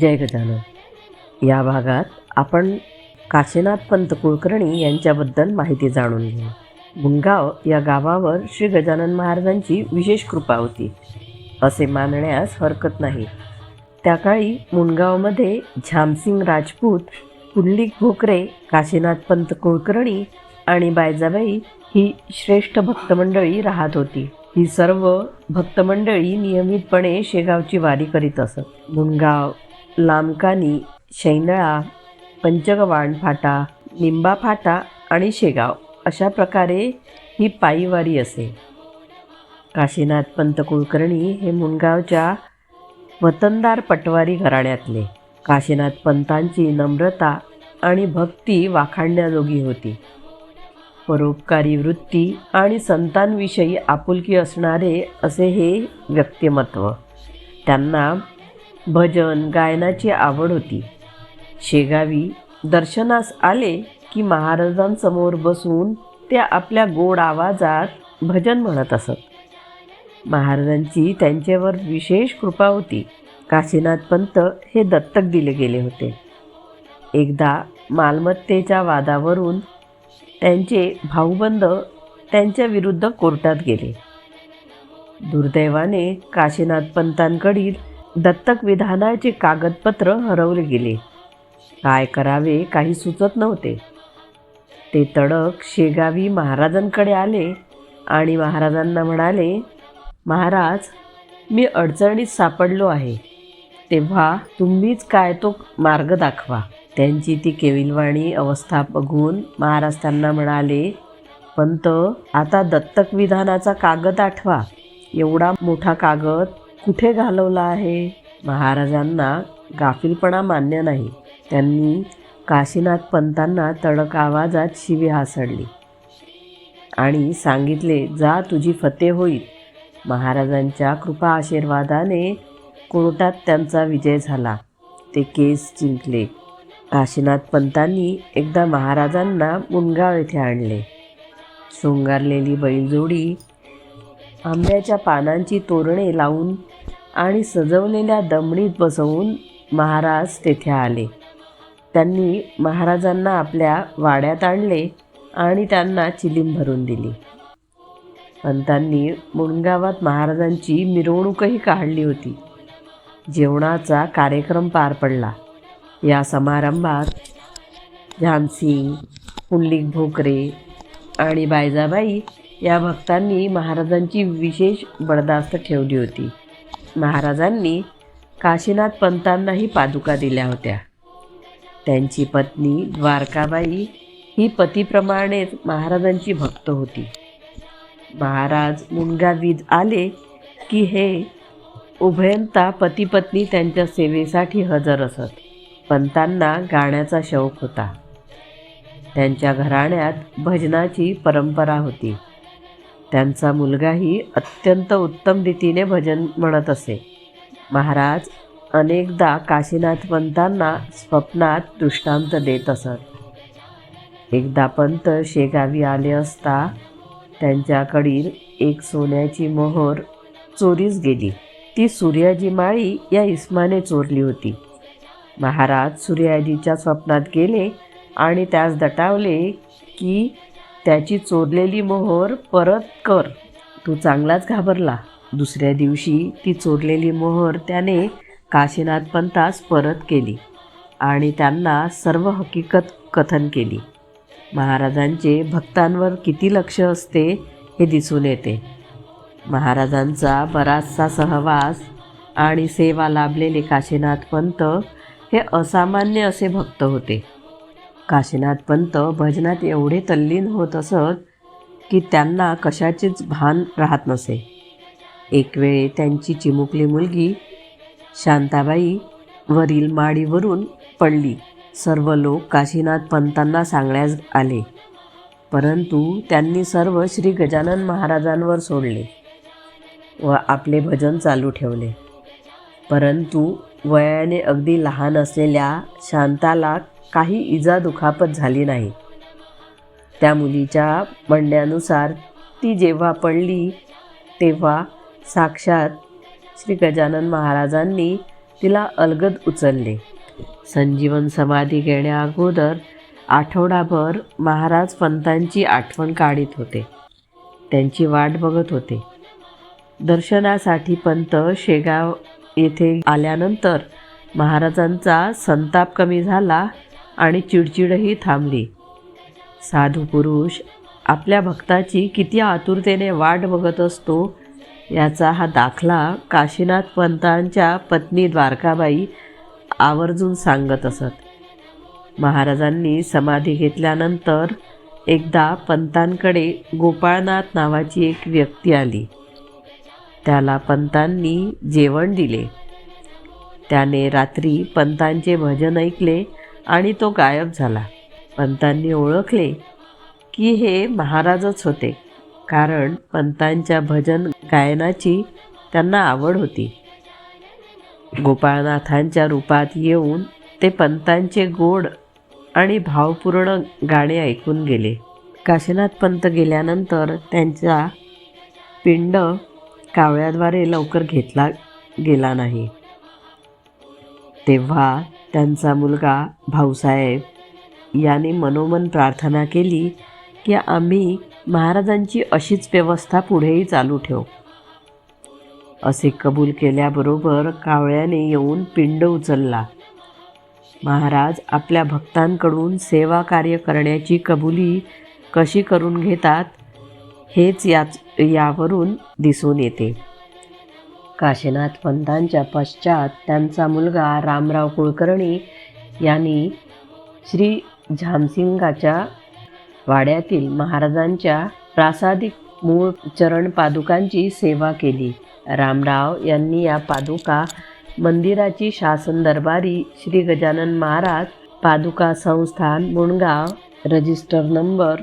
जय गजानन. या भागात आपण काशीनाथ पंत कुलकर्णी यांच्याबद्दल माहिती जाणून घेऊ. मुनगाव या गावावर श्री गजानन महाराजांची विशेष कृपा होती. असे मानण्यास हरकत नाही. त्या काळी मुनगावमध्ये झामसिंग राजपूत पुल्लिक भोकरे काशीनाथ पंत कुलकर्णी आणि बायजाबाई ही श्रेष्ठ भक्तमंडळी राहत होती. ही सर्व भक्तमंडळी नियमितपणे शेगावची वारी करीत असत. मुनगाव लामकानी शैनळा पंचगवाण फाटा निंबा फाटा आणि शेगाव अशा प्रकारे ही पायीवारी असे. काशीनाथ पंत कुलकर्णी हे मुनगावच्या वतनदार पटवारी घराण्यातले. काशीनाथ पंतांची नम्रता आणि भक्ती वाखाणण्याजोगी होती. परोपकारी वृत्ती आणि संतांविषयी आपुलकी असणारे असे हे व्यक्तिमत्व. त्यांना भजन गायनाची आवड होती. शेगावी दर्शनास आले की महाराजांसमोर बसून ते आपल्या गोड आवाजात भजन म्हणत असत. महाराजांची त्यांच्यावर विशेष कृपा होती. काशीनाथ पंत हे दत्तक दिले गेले होते. एकदा मालमत्तेच्या वादावरून त्यांचे भाऊबंद त्यांच्या विरुद्ध कोर्टात गेले. दुर्दैवाने काशीनाथ पंतांकडील दत्तक विधानाचे कागदपत्र हरवले गेले. काय करावे काही सुचत नव्हते. ते तडक शेगावी महाराजांकडे आले आणि महाराजांना म्हणाले महाराज मी अडचणीत सापडलो आहे. तेव्हा तुम्हीच काय तो मार्ग दाखवा. त्यांची ती केविलवाणी अवस्था बघून महाराज त्यांना म्हणाले पंत आता दत्तक विधानाचा कागद आठवा. एवढा मोठा कागद कुठे घालवला आहे? महाराजांना गाफीलपणा मान्य नाही. त्यांनी काशीनाथ पंतांना तडक आवाजात शिवी हासडली आणि सांगितले जा तुझी फते होईल. महाराजांच्या कृपा आशीर्वादाने कोर्टात त्यांचा विजय झाला. ते केस जिंकले. काशीनाथ पंतांनी एकदा महाराजांना मुनगाव येथे आणले. शृंगारलेली बैलजोडी आंब्याच्या पानांची तोरणे लावून आणि सजवलेल्या दमणीत बसवून महाराज तेथे आले. त्यांनी महाराजांना आपल्या वाड्यात आणले आणि त्यांना चिलीम भरून दिली. पंतांनी मुणगावात महाराजांची मिरवणूकही काढली होती. जेवणाचा कार्यक्रम पार पडला. या समारंभात झानसिंग पुंडलिक भोकरे आणि बायजाबाई या भक्तांनी महाराजांची विशेष बडदास्त ठेवली होती. महाराजांनी काशीनाथ पंतांनाही पादुका दिल्या होत्या. त्यांची पत्नी द्वारकाबाई ही पतीप्रमाणेच महाराजांची भक्त होती. महाराज मुनगावीत आले की हे उभयंता पती पत्नी त्यांच्या सेवेसाठी हजर असत. पंतांना गाण्याचा शौक होता. त्यांच्या घराण्यात भजनाची परंपरा होती. त्यांचा मुलगाही अत्यंत उत्तम रीतीने भजन म्हणत असे. महाराज अनेकदा काशीनाथ पंतांना स्वप्नात दृष्टांत देत असत. एकदा पंत शेगावी आले असता त्यांच्याकडील एक सोन्याची मोहर चोरीस गेली. ती सूर्याजी माळी या इस्माने चोरली होती. महाराज सूर्याजीच्या स्वप्नात गेले आणि त्यास दटावले की त्याची चोरलेली मोहर परत कर. तो चांगलाच घाबरला. दुसऱ्या दिवशी ती चोरलेली मोहर त्याने काशीनाथ पंतास परत केली आणि त्यांना सर्व हकीकत कथन केली. महाराजांचे भक्तांवर किती लक्ष असते हे दिसून येते. महाराजांचा बराचसा सहवास आणि सेवा लाभलेले काशीनाथ पंत हे असामान्य असे भक्त होते. काशीनाथ पंत भजनात एवढे तल्लीन होत असत की त्यांना कशाचेच भान राहत नसे. एक वेळे त्यांची चिमुकली मुलगी शांताबाई वरील माडीवरून पडली. सर्व लोक काशीनाथ पंतांना सांगण्यास आले. परंतु त्यांनी सर्व श्री गजानन महाराजांवर सोडले व आपले भजन चालू ठेवले. परंतु वयाने अगदी लहान असलेल्या शांताला काही इजा दुखापत झाली नाही. त्या मुलीच्या म्हणण्यानुसार ती जेव्हा पडली तेव्हा साक्षात श्री गजानन महाराजांनी तिला अलगद उचलले. संजीवन समाधी घेण्याअगोदर आठवडाभर महाराज पंतांची आठवण काढीत होते. त्यांची वाट बघत होते. दर्शनासाठी पंत शेगाव येथे आल्यानंतर महाराजांचा संताप कमी झाला आणि चिडचिडही थांबली. साधू पुरुष आपल्या भक्ताची किती आतुरतेने वाट बघत असतो याचा हा दाखला काशीनाथ पंतांच्या पत्नी द्वारकाबाई आवर्जून सांगत असत. महाराजांनी समाधी घेतल्यानंतर एकदा पंतांकडे गोपाळनाथ नावाची एक व्यक्ती आली. त्याला पंतांनी जेवण दिले. त्याने रात्री पंतांचे भजन ऐकले आणि तो गायब झाला. पंतांनी ओळखले की हे महाराजच होते कारण पंतांच्या भजन गायनाची त्यांना आवड होती. गोपाळनाथांच्या रूपात येऊन ते पंतांचे गोड आणि भावपूर्ण गाणे ऐकून गेले. काशीनाथ पंत गेल्यानंतर त्यांचा पिंड कावळ्याद्वारे लवकर घेतला गेला नाही. तेव्हा त्यांचा मुलगा भाऊसाहेब याने मनोमन प्रार्थना केली की आम्ही महाराजांची अशीच व्यवस्था पुढेही चालू ठेवू. असे कबूल केल्याबरोबर कावळ्याने येऊन पिंड उचलला. महाराज आपल्या भक्तांकडून सेवा कार्य करण्याची कबुली कशी करून घेतात हेच याच यावरून दिसून येते. काशीनाथ पंतांच्या पश्चात त्यांचा मुलगा रामराव कुलकर्णी यांनी श्री झामसिंगाच्या वाड्यातील महाराजांच्या प्रासादिक मूळ चरण पादुकांची सेवा केली. रामराव यांनी या पादुका मंदिराची शासन दरबारी श्री गजानन महाराज पादुका संस्थान मुणगाव रजिस्टर नंबर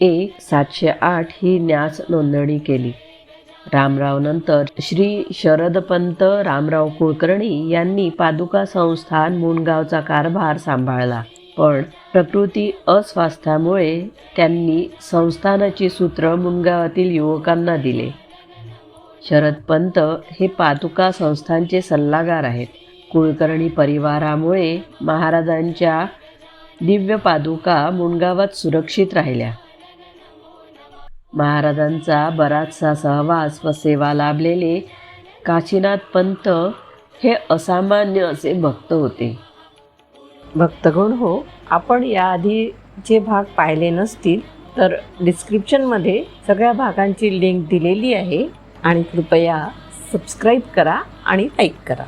एक सातशे आठ ही न्यास नोंदणी केली. रामराव नंतर श्री शरदपंत रामराव कुलकर्णी यांनी पादुका संस्थान मुणगावचा कारभार सांभाळला. पण प्रकृती अस्वास्थ्यामुळे त्यांनी संस्थानाची सूत्र मुणगावातील युवकांना दिले. शरदपंत हे पादुका संस्थांचे सल्लागार आहेत. कुलकर्णी परिवारामुळे महाराजांच्या दिव्य पादुका मुणगावात सुरक्षित राहिल्या. महाराजांचा बराचसा सहवास व सेवा लाभलेले काशीनाथ पंत हे असामान्य असे भक्त होते. भक्तगण हो आपण याआधीचे भाग पाहिले नसतील तर डिस्क्रिप्शनमध्ये सगळ्या भागांची लिंक दिलेली आहे आणि कृपया सबस्क्राईब करा आणि लाईक करा.